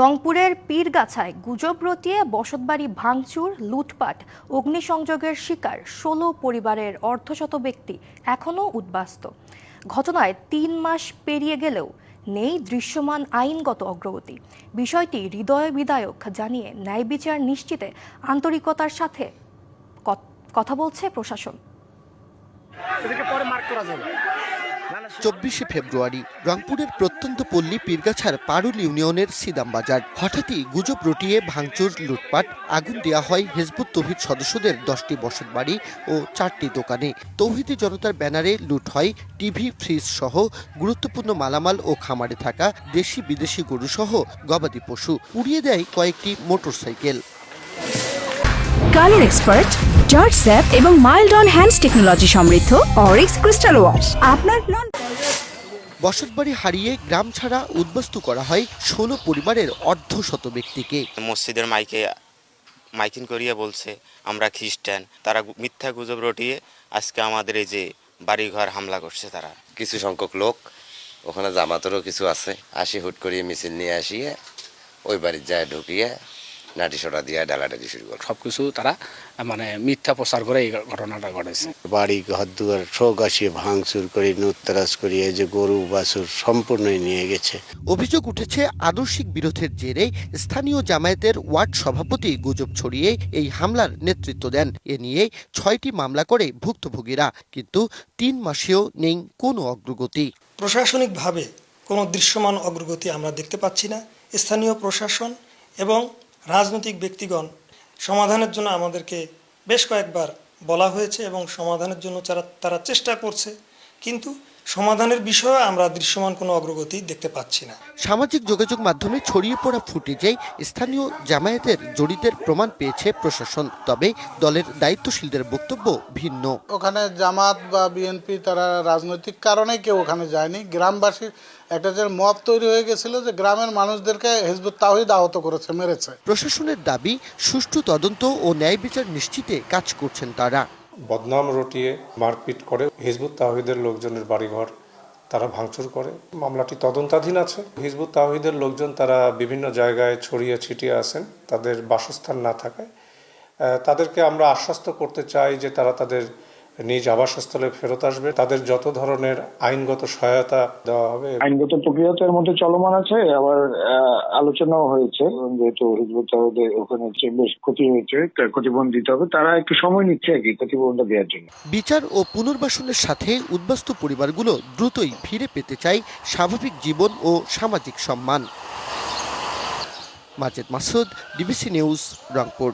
রংপুরের পীরগাছায় গুজব রটিয়ে বসতবাড়ি ভাঙচুর, লুটপাট, অগ্নিসংযোগের শিকার ষোলো পরিবারের অর্ধশত ব্যক্তি এখনও উদ্বাস্ত। ঘটনায় তিন মাস পেরিয়ে গেলেও নেই দৃশ্যমান আইনগত অগ্রগতি। বিষয়টি হৃদয় বিদায়ক জানিয়ে ন্যায় বিচার নিশ্চিতে আন্তরিকতার সাথে কথা বলছে প্রশাসন। পরে মার্ক করা যাবে। চব্বিশে ফেব্রুয়ারি, রংপুরের প্রত্যন্ত পল্লী পীরগাছার পারুল ইউনিয়নের সিদাম বাজার। হঠাৎই গুজব রটিয়ে ভাঙচুর, লুটপাট, আগুন দেওয়া হয় হেজবুত তৌহিদ সদস্যদের দশটি বসত বাড়ি ও চারটি দোকানে। তৌহিদি জনতার ব্যানারে লুট হয় টিভি, ফ্রিজ সহ গুরুত্বপূর্ণ মালামাল ও খামারে থাকা দেশি বিদেশি গরু সহ গবাদি পশু। উড়িয়ে দেয় কয়েকটি motorcycle. Colour expert George Sapp এবং মাইল্ড অন হ্যান্ডস টেকনোলজি সমৃদ্ধ অরিক্স ক্রিস্টাল ওয়াশ আপনার নন বসতবাড়ি হারিয়ে গ্রাম ছাড়া উদ্বস্তু করা হয় ষোলো পরিবারের অর্ধশত ব্যক্তিকে। মসজিদের মাইকে মাইকিং করিয়ে বলছে আমরা খ্রিস্টান। তারা মিথ্যা গুজব রটিয়ে আজকে আমাদের এই যে বাড়িঘর হামলা করছে তারা। কিছু সংখ্যক লোক ওখানে জামাতেরও কিছু আছে। আসি হুট করিয়ে মিছিল নিয়ে আসিয়ে ওই বাড়ির যায় ঢুকিয়ে সোটা দিয়ে ডালাডালি শুরু করে সবকিছু তারা মানে মিথ্যা প্রচার করে এই ঘটনাটা ঘটেছে। বাড়ি ঘর দুয়ার শোক আসিয়ে ভাঙচুর করে নুত্তরাজ করি এই যে গরু বাছুর সম্পূর্ণই নিয়ে গেছে। অভিযোগ উঠেছে আদর্শিক বিরোধের জেরে স্থানীয় জামায়াতের ওয়ার্ড সভাপতি গুজব ছড়িয়ে এই হামলার নেতৃত্ব দেন। এ নিয়ে ছয়টি মামলা করে ভুক্তভোগীরা কিন্তু তিন মাসেও নেই কোনো অগ্রগতি। প্রশাসনিকভাবে কোনো দৃশ্যমান অগ্রগতি আমরা দেখতে পাচ্ছি না। স্থানীয় প্রশাসন এবং রাজনৈতিক ব্যক্তিগণ সমাধানের জন্য আমাদেরকে বেশ কয়েকবার বলা হয়েছে এবং সমাধানের জন্য তারা তারা চেষ্টা করছে। কিন্তু সমাধানের বিষয়ে আমরা দৃশ্যমান কোনো অগ্রগতি দেখতে পাচ্ছি না। সামাজিক যোগাযোগ মাধ্যমে ছড়িয়ে পড়া ফুটেজে স্থানীয় জামায়াতের জড়িতের প্রমাণ পেয়েছে প্রশাসন তবে দলের দায়িত্বশীলদের বক্তব্য ভিন্ন। ওখানে জামাত বা বিএনপি তারা রাজনৈতিক কারণে কেউ ওখানে যায়নি। গ্রামবাসীর একটা যে মব তৈরি হয়ে গেছিল যে গ্রামের মানুষদেরকে হিজবুত তাহিদ আহত করেছে মেরেছে। প্রশাসনের দাবি সুষ্ঠু তদন্ত ও ন্যায় বিচার নিশ্চিতে কাজ করছেন তারা। বদনাম রটিয়ে মারপিট করে হিজবুত তাহিদের লোকজনের বাড়িঘর তারা ভাঙচুর করে। মামলাটি তদন্তাধীন আছে। হিজবুত তাহিদের লোকজন তারা বিভিন্ন জায়গায় ছড়িয়ে ছিটিয়ে আছেন। তাদের বাসস্থান না থাকায়। তাদেরকে আমরা আশ্বস্ত করতে চাই যে তারা তাদের নিজ আবাসস্থলে ফেরত আসবে তাদের যত ধরনের আইনগত সহায়তা দেওয়া হবে। আইনগত প্রক্রিয়া তো এর মধ্যে চলমান আছে আবার আহ, আলোচনাও হয়েছে যেহেতু হিজবুত তাহদের ওখানে যে বেশ ক্ষতি হয়েছে ক্ষতিপূরণ দিতে হবে তারা একটু সময় নিচ্ছে আর কি ক্ষতিপূরণটা দেওয়ার জন্য। বিচার ও পুনর্বাসনের সাথে উদ্বাস্তু পরিবারগুলো দ্রুতই ফিরে পেতে চায় স্বাভাবিক জীবন ও সামাজিক সম্মান। Majed Masud DBC news Rangpur.